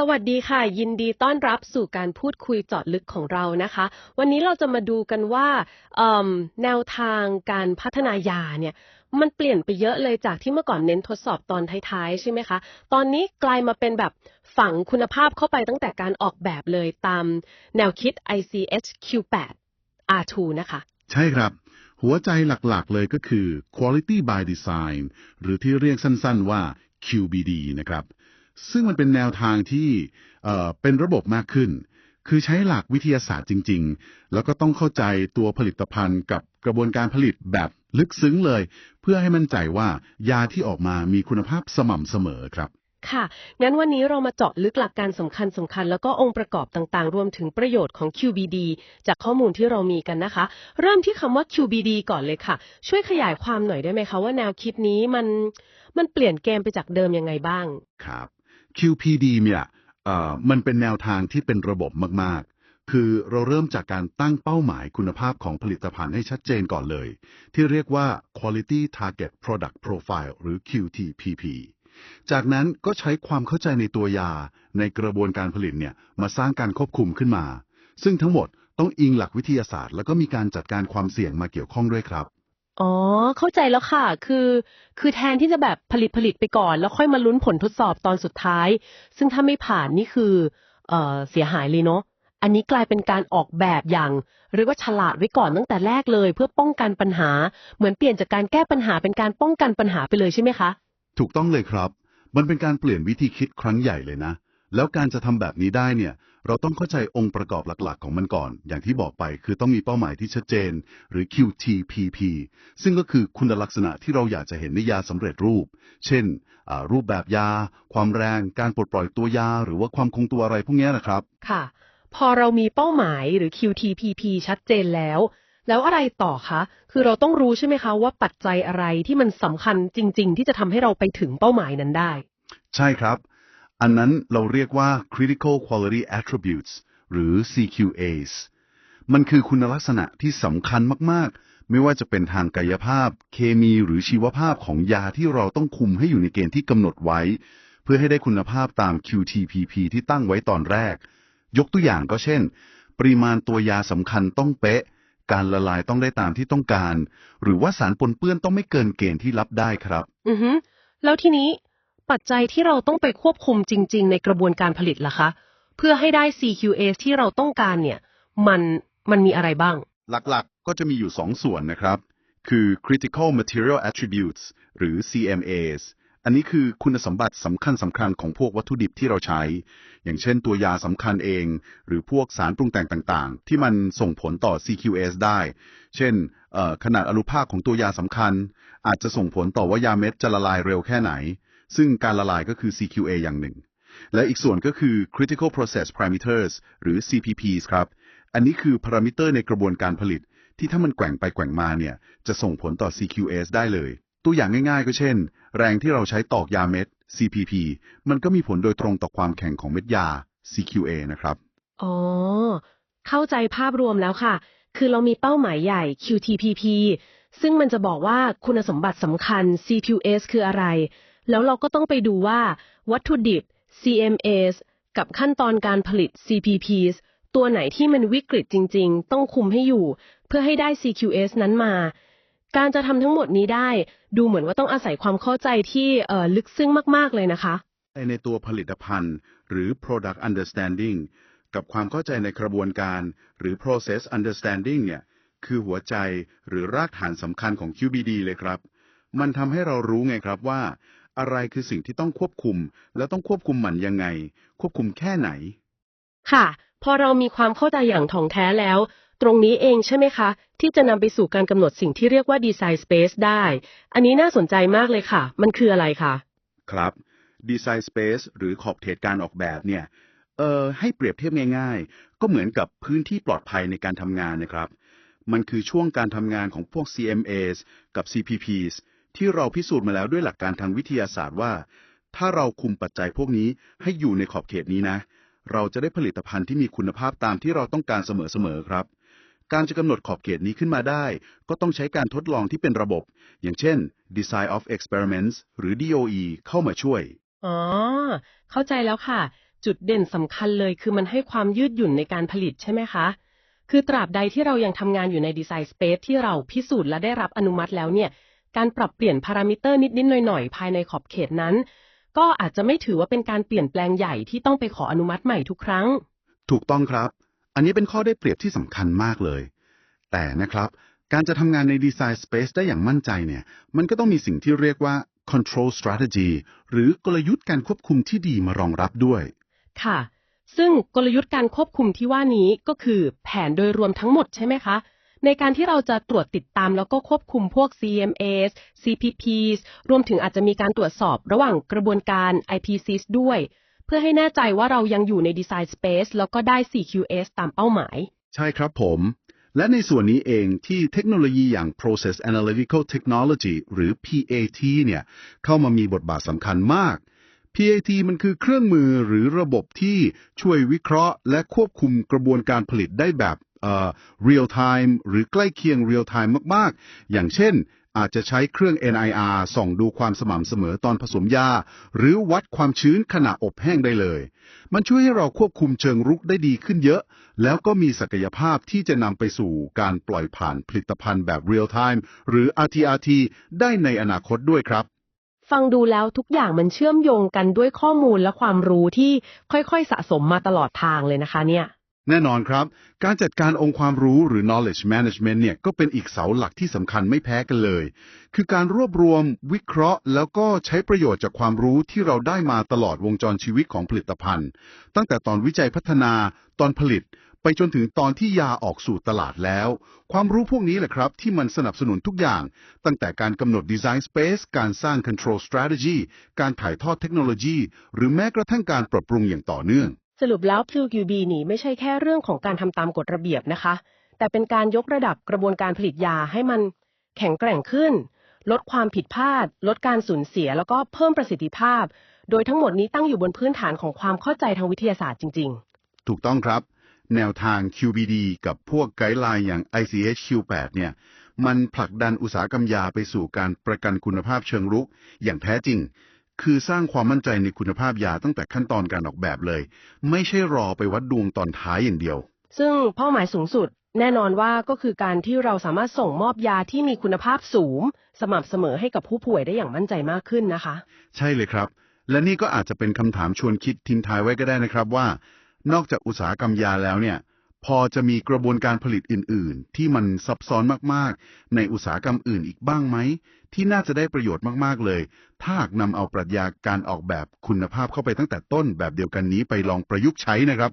สวัสดีค่ะ ยินดีต้อนรับสู่การพูดคุยเจาะลึกของเรานะคะ วันนี้เราจะมาดูกันว่าแนวทางการพัฒนายาเนี่ยมันเปลี่ยนไปเยอะเลยจากที่เมื่อก่อนเน้นทดสอบตอนท้ายๆ ใช่ไหมคะ ตอนนี้กลายมาเป็นแบบฝังคุณภาพเข้าไปตั้งแต่การออกแบบเลยตามแนวคิด ICH Q8 R2 นะคะ ใช่ครับ หัวใจหลักๆเลยก็คือ Quality by Design หรือที่เรียกสั้นๆว่า QBD นะครับ ซึ่งมันเป็นแนวทางที่เอ่อเป็นระบบมากขึ้น คือใช้หลักวิทยาศาสตร์จริง ๆ แล้วก็ต้องเข้าใจตัวผลิตภัณฑ์กับกระบวนการผลิตแบบลึกซึ้งเลย เพื่อให้มั่นใจว่ายาที่ออกมามีคุณภาพสม่ำเสมอครับค่ะ งั้นวันนี้เรามาเจาะลึกหลักการสำคัญสำคัญ แล้วก็องค์ประกอบต่างๆ รวมถึงประโยชน์ของ QBD จากข้อมูลที่เรามีกันนะคะ เริ่มที่คำว่า QBD ก่อนเลยค่ะ ช่วยขยายความหน่อยได้ไหมคะว่าแนวคิดนี้มันมันเปลี่ยนเกมไปจากเดิมยังไงบ้าง ครับ QPD เนี่ยเอ่อมันเป็นแนวทางที่เป็นระบบมากๆ คือเราเริ่มจากการตั้งเป้าหมายคุณภาพของผลิตภัณฑ์ให้ชัดเจนก่อนเลย ที่เรียกว่า Quality Target Product Profile หรือ QTPP จากนั้นก็ใช้ความเข้าใจในตัวยาในกระบวนการผลิตเนี่ยมาสร้างการควบคุมขึ้นมา ซึ่งทั้งหมดต้องอิงหลักวิทยาศาสตร์ แล้วก็มีการจัดการความเสี่ยงมาเกี่ยวข้องด้วยครับ อ๋อ เข้าใจแล้วค่ะ คือ คือแทนที่จะแบบผลิตผลิตไปก่อน แล้วค่อยมาลุ้นผลทดสอบตอนสุดท้าย ซึ่งถ้าไม่ผ่านนี่คือ เอ่อ เสียหายเลยเนาะ อันนี้กลายเป็นการออกแบบอย่างเรียกว่าฉลาดไว้ก่อนตั้งแต่แรกเลย เพื่อป้องกันปัญหา เหมือนเปลี่ยนจากการแก้ปัญหาเป็นการป้องกันปัญหาไปเลยใช่ไหมคะ ถูกต้องเลยครับ มันเป็นการเปลี่ยนวิธีคิดครั้งใหญ่เลยนะ แล้วการจะทำแบบนี้ได้เนี่ย เราต้องเข้าใจองค์ประกอบหลักๆ ของมันก่อน อย่างที่บอกไปคือต้องมีเป้าหมายที่ชัดเจน หรือ QTPP ซึ่งก็คือคุณลักษณะที่เราอยากจะเห็นในยาสำเร็จรูป เช่นอ่ารูปแบบยา ความแรง การปลดปล่อยตัวยา หรือว่าความคงตัวอะไรพวกเนี้ยนะครับ ค่ะ พอเรามีเป้าหมายหรือ QTPP ชัดเจนแล้ว แล้วอะไรต่อคะ คือเราต้องรู้ใช่ไหมคะว่าปัจจัยอะไรที่มันสำคัญจริง ๆ ที่จะทำให้เราไปถึงเป้าหมายนั้นได้ ใช่ครับ อันนั้นเราเรียกว่า critical quality attributes หรือ CQAs มันคือคุณลักษณะที่สำคัญมาก ๆ ไม่ว่าจะเป็นทางกายภาพ เคมีหรือชีวภาพของยาที่เราต้องคุมให้อยู่ในเกณฑ์ที่กำหนดไว้ เพื่อให้ได้คุณภาพตาม QTPP ที่ตั้งไว้ตอนแรก ยกตัวอย่างก็เช่น ปริมาณตัวยาสำคัญต้องเป๊ะ การละลายต้องได้ตามที่ต้องการ หรือว่าสารปนเปื้อนต้องไม่เกินเกณฑ์ที่รับได้ครับ อือฮึแล้วทีนี้ ปัจจัยที่เราต้องไปควบคุมจริง ๆ ในกระบวนการผลิตล่ะคะ เพื่อให้ได้ CQA ที่เราต้องการเนี่ยมันมันมีอะไรบ้าง หลักๆก็จะมีอยู่ 2 ส่วนนะครับ คือ critical material attributes หรือ CMAs อันนี้คือคุณสมบัติสำคัญสำคัญของพวกวัตถุดิบที่เราใช้ อย่างเช่นตัวยาสำคัญเอง หรือพวกสารปรุงแต่งต่างๆ ที่มันส่งผลต่อ CQS ได้ เช่นขนาดอนุภาคของตัวยาสำคัญ อาจจะส่งผลต่อว่ายาเม็ดจะละลายเร็วแค่ไหน ซึ่งการละลายก็คือ CQA อย่างหนึ่ง และอีกส่วนก็คือ critical process parameters หรือ CPPs ครับ อันนี้คือพารามิเตอร์ในกระบวนการผลิต ที่ถ้ามันแกว่งไปแกว่งมาเนี่ย จะส่งผลต่อ CQS ได้เลย ตัวอย่างง่ายๆ ก็เช่น แรงที่เราใช้ตอกยาเม็ด CPP มันก็มีผลโดยตรงต่อความแข็งของเม็ดยา CQA นะครับ อ๋อ เข้าใจภาพรวมแล้วค่ะ คือเรามีเป้าหมายใหญ่ QTPP ซึ่งมันจะบอกว่าคุณสมบัติสำคัญ CQS คืออะไร แล้วเราก็ต้องไปดูว่าวัตถุดิบ CMAs กับขั้นตอนการผลิต CPPs ตัวไหนที่มันวิกฤตจริง ๆ ต้องคุมให้อยู่ เพื่อให้ได้ CQS นั้นมา การจะทำทั้งหมดนี้ได้ ดูเหมือนว่าต้องอาศัยความเข้าใจที่ลึกซึ้งมากๆเลยนะคะในตัวผลิตภัณฑ์ หรือ product understanding กับความเข้าใจในกระบวนการ หรือ process understanding เนี่ย คือหัวใจหรือรากฐานสำคัญของ QBD เลยครับ มันทำให้เรารู้ไงครับว่า อะไรคือสิ่งที่ต้องควบคุม แล้วต้องควบคุมมันยังไง ควบคุมแค่ไหน ค่ะ พอเรามีความเข้าใจอย่างถ่องแท้แล้ว ตรงนี้เองใช่ไหมคะ ที่จะนำไปสู่การกำหนดสิ่งที่เรียกว่า Design Space ได้ อันนี้น่าสนใจมากเลยค่ะ มันคืออะไรคะครับ Design Space หรือขอบเขตการออกแบบเนี่ยเอ่อให้เปรียบเทียบง่าย ๆ ก็เหมือนกับพื้นที่ปลอดภัยในการทำงานนะครับ มันคือช่วงการทำงานของพวก CMAs กับ CPPs ที่เราพิสูจน์มาแล้วด้วยหลักการทางวิทยาศาสตร์ว่า ถ้าเราคุมปัจจัยพวกนี้ให้อยู่ในขอบเขตนี้นะ เราจะได้ผลิตภัณฑ์ที่มีคุณภาพตามที่เราต้องการเสมอๆครับ การจะกำหนดขอบเขตนี้ขึ้นมาได้ ก็ต้องใช้การทดลองที่เป็นระบบ อย่างเช่น Design of Experiments หรือ DOE เข้ามาช่วย อ๋อ เข้าใจแล้วค่ะ จุดเด่นสำคัญเลยคือมันให้ความยืดหยุ่นในการผลิตใช่ไหมคะ คือตราบใดที่เรายังทำงานอยู่ในดีไซน์สเปซที่เราพิสูจน์และได้รับอนุมัติแล้วเนี่ย การปรับเปลี่ยนพารามิเตอร์นิดๆหน่อยๆ ภายในขอบเขตนั้น ก็อาจจะไม่ถือว่าเป็นการเปลี่ยนแปลงใหญ่ที่ต้องไปขออนุมัติใหม่ทุกครั้ง ถูกต้องครับ อันนี้เป็นข้อได้เปรียบที่สำคัญมากเลย แต่นะครับ การจะทำงานในดีไซน์สเปซได้อย่างมั่นใจเนี่ย มันก็ต้องมีสิ่งที่เรียกว่า control strategy หรือกลยุทธ์การควบคุมที่ดีมารองรับด้วย ค่ะ ซึ่งกลยุทธ์การควบคุมที่ว่านี้ก็คือแผนโดยรวมทั้งหมดใช่ไหมคะ ในการที่เราจะตรวจติดตามแล้วก็ควบคุมพวก CMAs CPPs รวมถึงอาจจะมีการตรวจสอบระหว่างกระบวนการ IPCs ด้วย เพื่อให้แน่ใจว่าเรายังอยู่ใน Design Space แล้วก็ได้ CQS ตามเป้าหมาย ใช่ครับผม และในส่วนนี้เองที่เทคโนโลยีอย่าง Process Analytical Technology หรือ PAT เนี่ยเข้ามามีบทบาทสำคัญมาก PAT มันคือเครื่องมือหรือระบบที่ช่วยวิเคราะห์ และควบคุมกระบวนการผลิตได้แบบ เอ่อ real time หรือใกล้เคียง real time มากๆ อย่างเช่น อาจจะใช้เครื่อง NIR ส่องดูความสม่ำเสมอตอนผสมยา หรือวัดความชื้นขณะอบแห้งได้เลย มันช่วยให้เราควบคุมเชิงรุกได้ดีขึ้นเยอะ แล้วก็มีศักยภาพที่จะนำไปสู่การปล่อยผ่านผลิตภัณฑ์แบบ real time หรือ RTRT ได้ในอนาคตด้วยครับฟังดูแล้วทุกอย่างมันเชื่อมโยงกันด้วยข้อมูลและความรู้ที่ค่อยๆ สะสมมาตลอดทางเลยนะคะเนี่ย แน่นอนครับ การจัดการองค์ความรู้หรือ knowledge management เนี่ยก็เป็นอีกเสาหลักที่สำคัญไม่แพ้กันเลย คือการรวบรวมวิเคราะห์ แล้วก็ใช้ประโยชน์จากความรู้ที่เราได้มาตลอดวงจรชีวิตของผลิตภัณฑ์ ตั้งแต่ตอนวิจัยพัฒนาตอนผลิต ไปจนถึงตอนที่ยาออกสู่ตลาดแล้ว ความรู้พวกนี้แหละครับที่มันสนับสนุนทุกอย่าง ตั้งแต่การกำหนด design space การสร้าง control strategy การถ่ายทอดเทคโนโลยี หรือแม้กระทั่งการปรับปรุงอย่างต่อเนื่อง สรุปแล้ว QQB นี่ไม่ใช่แค่เรื่องของการทำตามกฎระเบียบนะคะ แต่เป็นการยกระดับกระบวนการผลิตยาให้มันแข็งแกร่งขึ้น ลดความผิดพลาด ลดการสูญเสีย แล้วก็เพิ่มประสิทธิภาพ โดยทั้งหมดนี้ตั้งอยู่บนพื้นฐานของความเข้าใจทางวิทยาศาสตร์จริง ๆ ถูกต้องครับ แนวทาง QBD กับพวกไกด์ไลน์อย่าง ICH Q8 เนี่ยมันผลักดันอุตสาหกรรมยาไปสู่การประกันคุณภาพเชิงรุกอย่างแท้จริง คือสร้างความมั่นใจในคุณภาพยาตั้งแต่ขั้นตอนการออกแบบเลย ไม่ใช่รอไปวัดดวงตอนท้ายอย่างเดียวๆซึ่งเป้าหมายสูงสุด แน่นอนว่าก็คือการที่เราสามารถส่งมอบยาที่มีคุณภาพสูง สม่ำเสมอให้กับผู้ป่วยได้อย่างมั่นใจมากขึ้นนะคะ ใช่เลยครับ และนี่ก็อาจจะเป็นคำถามชวนคิดทิ้งท้ายไว้ก็ได้นะครับว่า นอกจากอุตสาหกรรมยาแล้วเนี่ย พอจะมีกระบวนการผลิตอื่น ๆ ที่มันซับซ้อนมาก ๆ ในอุตสาหกรรมอื่นอีกบ้างไหม ที่น่าจะได้ประโยชน์มาก ๆ เลย ถ้าหากนำเอาปรัชญาการออกแบบคุณภาพเข้าไปตั้งแต่ต้นแบบเดียวกันนี้ไปลองประยุกต์ใช้นะครับ